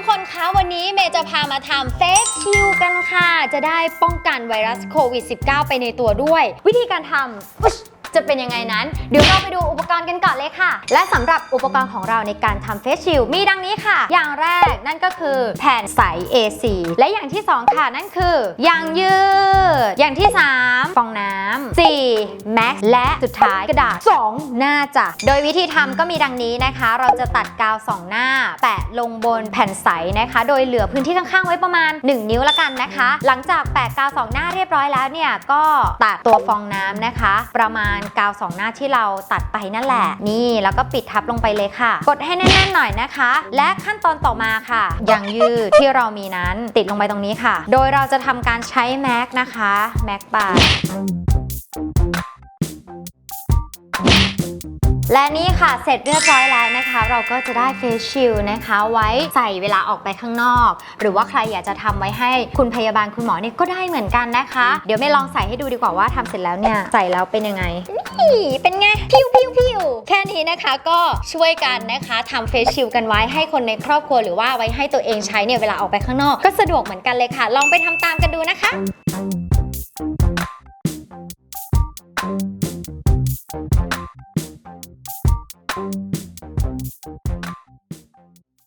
ทุกคนคะวันนี้เมย์จะพามาทำเฟสชิลกันค่ะ จะได้ป้องกันไวรัสโควิด -19 ไปในตัวด้วย วิธีการทำจะเป็นยังไงนั้น เดี๋ยวเราไปดูอุปกรณ์กันก่อนเลยค่ะ และสำหรับอุปกรณ์ของเราในการทำเฟสชิลมีดังนี้ค่ะ อย่างแรกนั่นก็คือแผ่นใส A4 และอย่างที่ 2 ค่ะนั่นคือยางยืด อย่างที่ 3 ฟองน้ำ แม็กและสุดท้ายกระดาษ 2 หน้าจ้ะโดยวิธีทำก็มีดังนี้นะคะ เราจะตัดกาว 2 หน้า แปะลงบนแผ่นใสนะคะ โดยเหลือพื้นที่ข้างๆไว้ประมาณ 1 นิ้วละกันนะคะ หลังจากแปะกาว2หน้าเรียบร้อยแล้วเนี่ยก็ตัดตัวฟองน้ำนะคะ ประมาณกาว 2 หน้าที่เราตัดไปนั่นแหละ นี่แล้วก็ปิดทับลงไปเลยค่ะ กดให้แน่นๆหน่อยนะคะ และขั้นตอนต่อมาค่ะยางยืดที่เรามีนั้นติดลงไปตรงนี้ค่ะ โดยเราจะทำการใช้แม็กนะคะแม็กบา และนี่ค่ะเสร็จเรียบร้อยแล้วนะคะ เราก็จะได้เฟสชิลนะคะ ไว้ใส่เวลาออกไปข้างนอก หรือว่าใครอยากจะทำไว้ให้คุณพยาบาลคุณหมอเนี่ยก็ได้เหมือนกันนะคะ เดี๋ยวไม่ลองใส่ให้ดูดีกว่าว่าทำเสร็จแล้วเนี่ย ใส่แล้วเป็นยังไง นี่เป็นไงพิวพิวพิวแค่นี้นะคะก็ช่วยกันนะคะทำเฟสชิลกันไว้ให้คนในครอบครัวหรือว่าไว้ให้ตัวเองใช้เนี่ยเวลาออกไปข้างนอก ก็สะดวกเหมือนกันเลยค่ะ ลองไปทำตามกันดูนะคะ